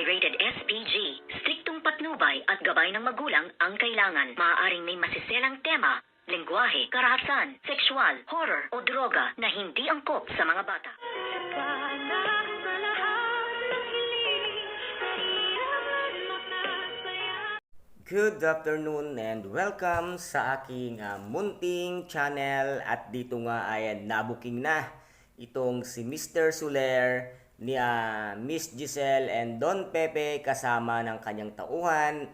ay rated SPG. Striktong patnubay at gabay ng magulang ang kailangan. Maaaring may masiselang tema, lengguwahe, karahasan, sexual, horror o droga na hindi angkop sa mga bata. Good afternoon and welcome sa aking ah, munting channel at dito nga ay nabuking na itong si Mr. Soler ni ah, Miss Giselle and Don Pepe kasama ng kanyang tauhan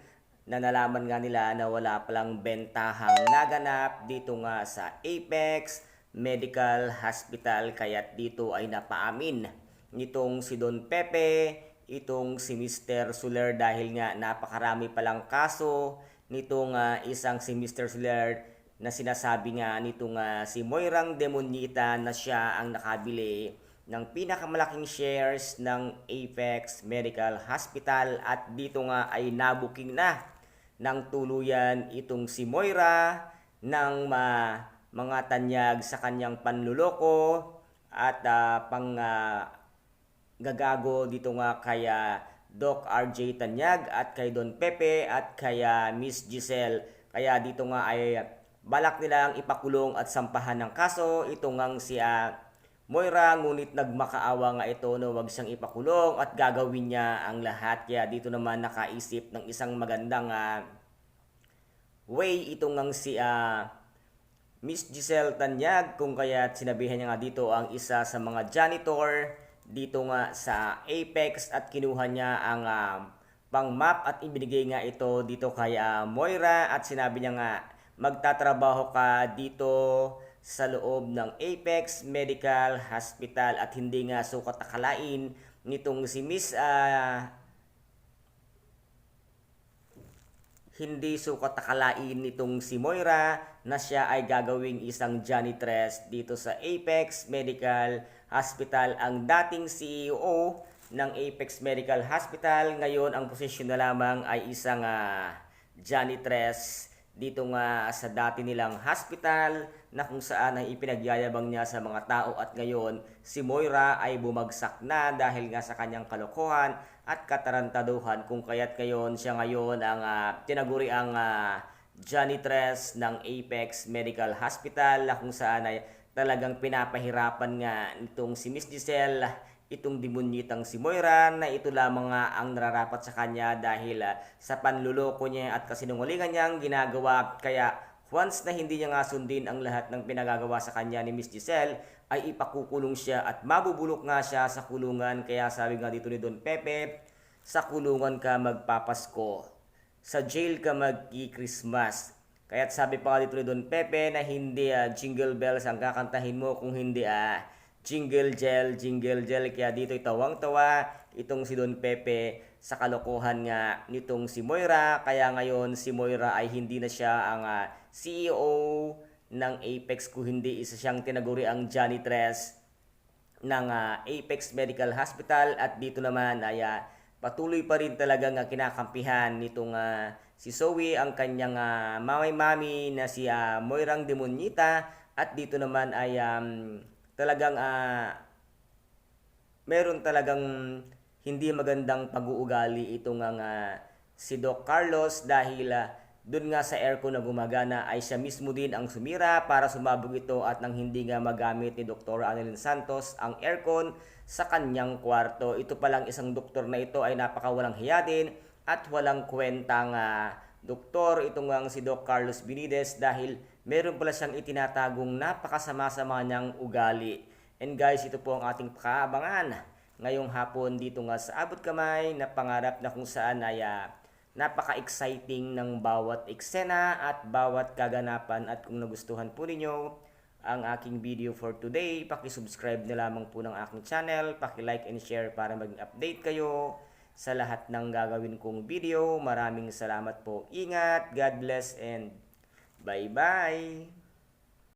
na nalaman nga nila na wala palang bentahang naganap dito nga sa Apex Medical Hospital kaya't dito ay napaamin nitong si Don Pepe itong si Mr. Soler dahil nga napakarami palang kaso nitong ah, isang si Mr. Soler na sinasabi nga nitong ah, si Moirang Demonita na siya ang nakabili ng pinakamalaking shares ng Apex Medical Hospital at dito nga ay nabuking na ng tuluyan itong si Moira ng ma- mga tanyag sa kanyang panluloko at ah, pang ah, gagago dito nga kay ah, Doc RJ Tanyag at kay Don Pepe at kay ah, Miss Giselle. Kaya dito nga ay balak nilang ipakulong at sampahan ng kaso ito ngang si ah, Moira ngunit nagmakaawa nga ito na wag siyang ipakulong at gagawin niya ang lahat. Kaya dito naman nakaisip ng isang magandang ah, way ito ngang si ah, Miss Giselle Tanyag kung kaya sinabihan niya nga dito ang isa sa mga janitor dito nga sa Apex at kinuha niya ang ah, pang map at ibinigay nga ito dito kay ah, Moira at sinabi niya nga magtatrabaho ka dito sa loob ng Apex Medical Hospital at hindi nga sukat akalain nitong si Miss ah, hindi sukat akalain nitong si Moira na siya ay gagawing isang janitress dito sa Apex Medical Hospital. Ang dating CEO ng Apex Medical Hospital, ngayon ang posisyon na lamang ay isang ah, janitress dito nga sa dati nilang hospital na kung saan ay ipinagyayabang niya sa mga tao. At ngayon si Moira ay bumagsak na dahil nga sa kanyang kalokohan at katarantaduhan kung kaya't ngayon siya ngayon ang ah, tinaguri ang ah, janitress ng Apex Medical Hospital na kung saan ay talagang pinapahirapan nga itong si Miss Giselle itong demonyitang si Moira na ito lamang nga ang nararapat sa kanya dahil ah, sa panluloko niya at kasinungalingan niyang ginagawa. Kaya once na hindi niya nga sundin ang lahat ng pinagagawa sa kanya ni Miss Giselle ay ipakukulong siya at mabubulok nga siya sa kulungan. Kaya sabi nga dito ni Don Pepe sa kulungan ka magpapasko sa jail ka magki-Christmas. Kaya't sabi pa nga dito ni Don Pepe na hindi ah, jingle bells ang kakantahin mo kung hindi ah, jingle gel, jingle gel. Kaya dito tawang-tawa itong si Don Pepe sa kalokohan nga nitong si Moira. Kaya ngayon si Moira ay hindi na siya ang ah, CEO ng Apex kung hindi isa siyang tinaguri ang janitress ng ah, Apex Medical Hospital at dito naman ay ah, patuloy pa rin talaga nga kinakampihan nitong ah, si Zoe ang kanyang ah, mamay-mami na si ah, Moirang Demonita at dito naman ay um, talagang ah, meron talagang hindi magandang pag-uugali itong ang ah, si Doc Carlos dahil ah, dun nga sa aircon na gumagana ay siya mismo din ang sumira para sumabog ito at nang hindi nga magamit ni Dr. Annalyn Santos ang aircon sa kanyang kwarto. Ito palang isang doktor na ito ay napakawalang hiya din at walang kwentang ah, doktor itong ang si Doc Carlos Binides dahil meron pala siyang itinatagong napakasama-sama niyang ugali. And guys, ito po ang ating pakaabangan ngayong hapon dito nga sa Abot Kamay na pangarap na kung saan ay ah, napaka-exciting ng bawat eksena at bawat kaganapan at kung nagustuhan po ninyo ang aking video for today, paki-subscribe na lamang po ng aking channel, paki-like and share para maging update kayo sa lahat ng gagawin kong video. Maraming salamat po. Ingat, God bless and bye-bye!